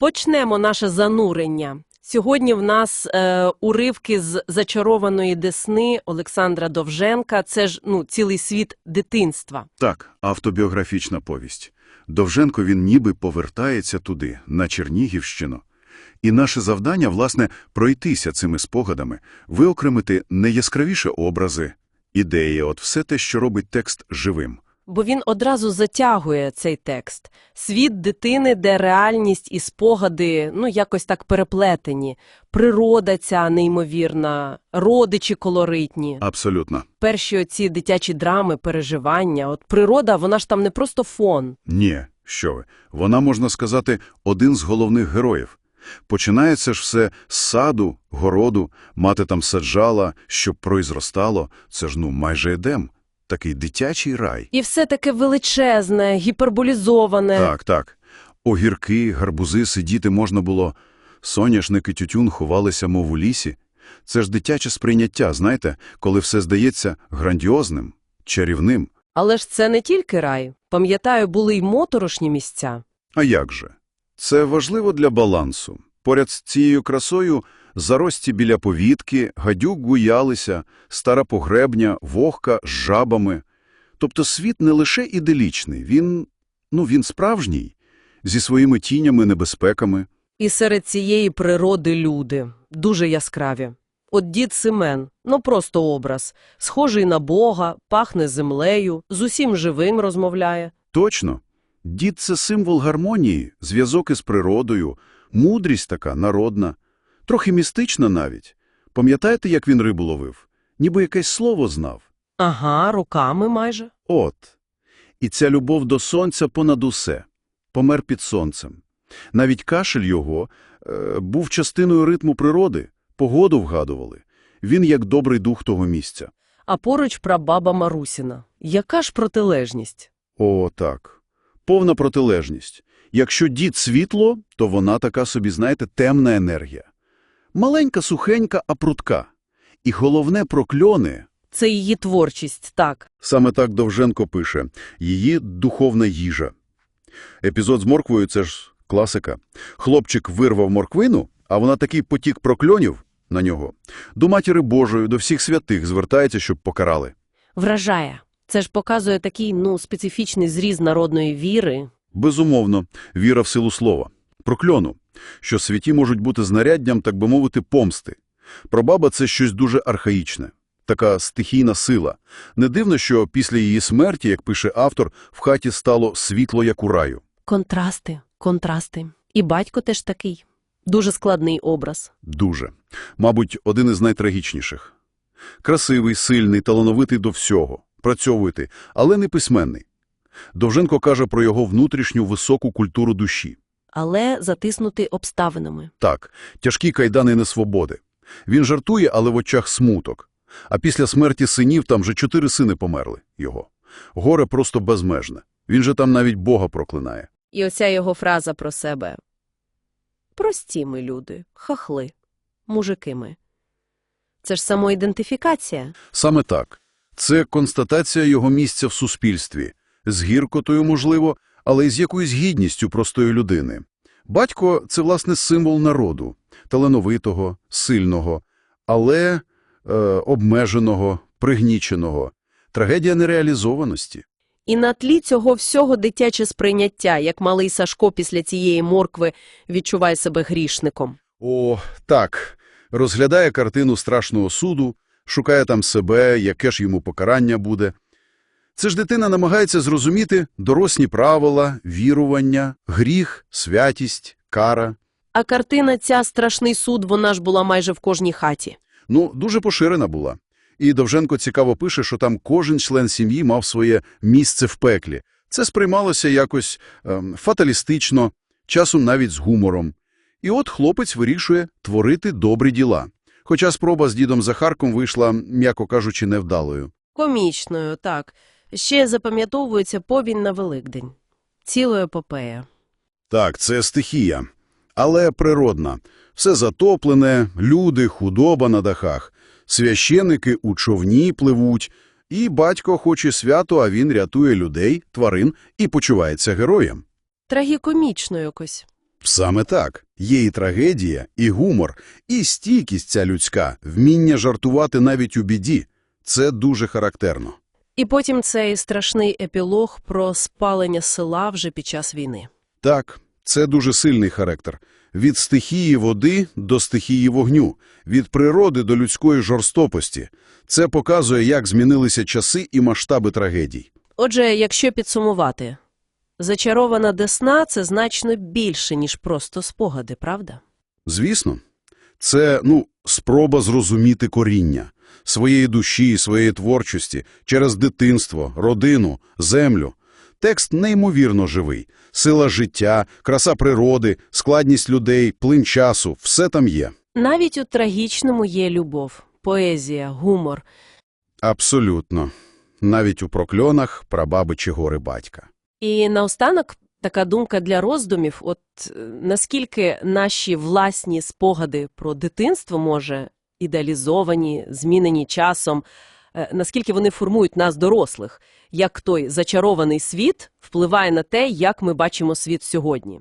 Почнемо наше занурення. Сьогодні в нас е, уривки з зачарованої десни Олександра Довженка. Це ж ну цілий світ дитинства. Так, автобіографічна повість. Довженко він ніби повертається туди, на Чернігівщину. І наше завдання, власне, пройтися цими спогадами, виокремити найяскравіші образи, ідеї, от все те, що робить текст живим. Бо він одразу затягує цей текст. Світ дитини, де реальність і спогади, ну, якось так переплетені. Природа ця неймовірна, родичі колоритні. Абсолютно. Перші оці дитячі драми, переживання. От природа, вона ж там не просто фон. Ні, що ви. Вона, можна сказати, один з головних героїв. Починається ж все з саду, городу, мати там саджала, щоб пройзростало. Це ж, ну, майже едем. Такий дитячий рай. І все таке величезне, гіперболізоване. Так, так. Огірки, гарбузи сидіти можна було. Соняшники тютюн ховалися, мов у лісі. Це ж дитяче сприйняття, знаєте, коли все здається грандіозним, чарівним. Але ж це не тільки рай. Пам'ятаю, були й моторошні місця. А як же? Це важливо для балансу. Поряд з цією красою зарості біля повітки, гадюк гуялися, стара погребня, вогка з жабами. Тобто світ не лише іделічний, він, ну, він справжній, зі своїми тінями, небезпеками. І серед цієї природи люди. Дуже яскраві. От дід Семен, ну просто образ. Схожий на Бога, пахне землею, з усім живим розмовляє. Точно. Дід – це символ гармонії, зв'язок із природою, мудрість така, народна, трохи містична навіть. Пам'ятаєте, як він рибу ловив? Ніби якесь слово знав. Ага, руками майже. От. І ця любов до сонця понад усе. Помер під сонцем. Навіть кашель його е, був частиною ритму природи, погоду вгадували. Він як добрий дух того місця. А поруч прабаба Марусіна. Яка ж протилежність? О, так. Повна протилежність. Якщо дід світло, то вона така собі, знаєте, темна енергія. Маленька, сухенька, а прутка. І головне про кльони. Це її творчість, так. Саме так Довженко пише. Її духовна їжа. Епізод з морквою – це ж класика. Хлопчик вирвав морквину, а вона такий потік прокльонів на нього. До Матері Божої, до всіх святих звертається, щоб покарали. Вражає. Це ж показує такий, ну, специфічний зріз народної віри. Безумовно, віра в силу слова. Прокльону, що святі можуть бути знаряддям, так би мовити, помсти. Прабаба – це щось дуже архаїчне. Така стихійна сила. Не дивно, що після її смерті, як пише автор, в хаті стало світло, як у раю. Контрасти, контрасти. І батько теж такий. Дуже складний образ. Дуже. Мабуть, один із найтрагічніших. Красивий, сильний, талановитий до всього, працьовитий, але не письменний. Довженко каже про його внутрішню високу культуру душі. Але затиснутий обставинами. Так, тяжкі кайдани несвободи. Він жартує, але в очах смуток. А після смерті синів там вже чотири сини померли його. Горе просто безмежне. Він же там навіть Бога проклинає. І оця його фраза про себе. Прості ми люди, хахли, мужики ми. Це ж самоідентифікація. Саме так. Це констатація його місця в суспільстві. З гіркотою, можливо, але й з якоюсь гідністю простої людини. Батько – це, власне, символ народу. Талановитого, сильного, але е, обмеженого, пригніченого. Трагедія нереалізованості. І на тлі цього всього дитяче сприйняття, як малий Сашко після цієї моркви відчуває себе грішником. О, так. Розглядає картину страшного суду, шукає там себе, яке ж йому покарання буде. Це ж дитина намагається зрозуміти дорослі правила, вірування, гріх, святість, кара. А картина ця «Страшний суд» вона ж була майже в кожній хаті. Ну, дуже поширена була. І Довженко цікаво пише, що там кожен член сім'ї мав своє місце в пеклі. Це сприймалося якось ем, фаталістично, часом навіть з гумором. І от хлопець вирішує творити добрі діла. Хоча спроба з дідом Захарком вийшла, м'яко кажучи, невдалою. Комічною, так. Ще запам'ятовується повінь на Великдень. Цілою епопея. Так, це стихія, але природна. Все затоплене, люди, худоба на дахах, священики у човні пливуть, і батько хоче свято, а він рятує людей, тварин і почувається героєм. Трагікомічно якось. Саме так. Є і трагедія, і гумор, і стійкість ця людська, вміння жартувати навіть у біді. Це дуже характерно. І потім цей страшний епілог про спалення села вже під час війни. Так, це дуже сильний характер. Від стихії води до стихії вогню, від природи до людської жорстокості. Це показує, як змінилися часи і масштаби трагедій. Отже, якщо підсумувати, зачарована Десна – це значно більше, ніж просто спогади, правда? Звісно, це, ну, спроба зрозуміти коріння своєї душі, своєї творчості через дитинство, родину, землю. Текст неймовірно живий. Сила життя, краса природи, складність людей, плин часу – все там є. Навіть у трагічному є любов, поезія, гумор. Абсолютно. Навіть у прокльонах прабаби чи гори батька. І наостанок така думка для роздумів, от е, наскільки наші власні спогади про дитинство, може, ідеалізовані, змінені часом, е, наскільки вони формують нас, дорослих, як той зачарований світ впливає на те, як ми бачимо світ сьогодні.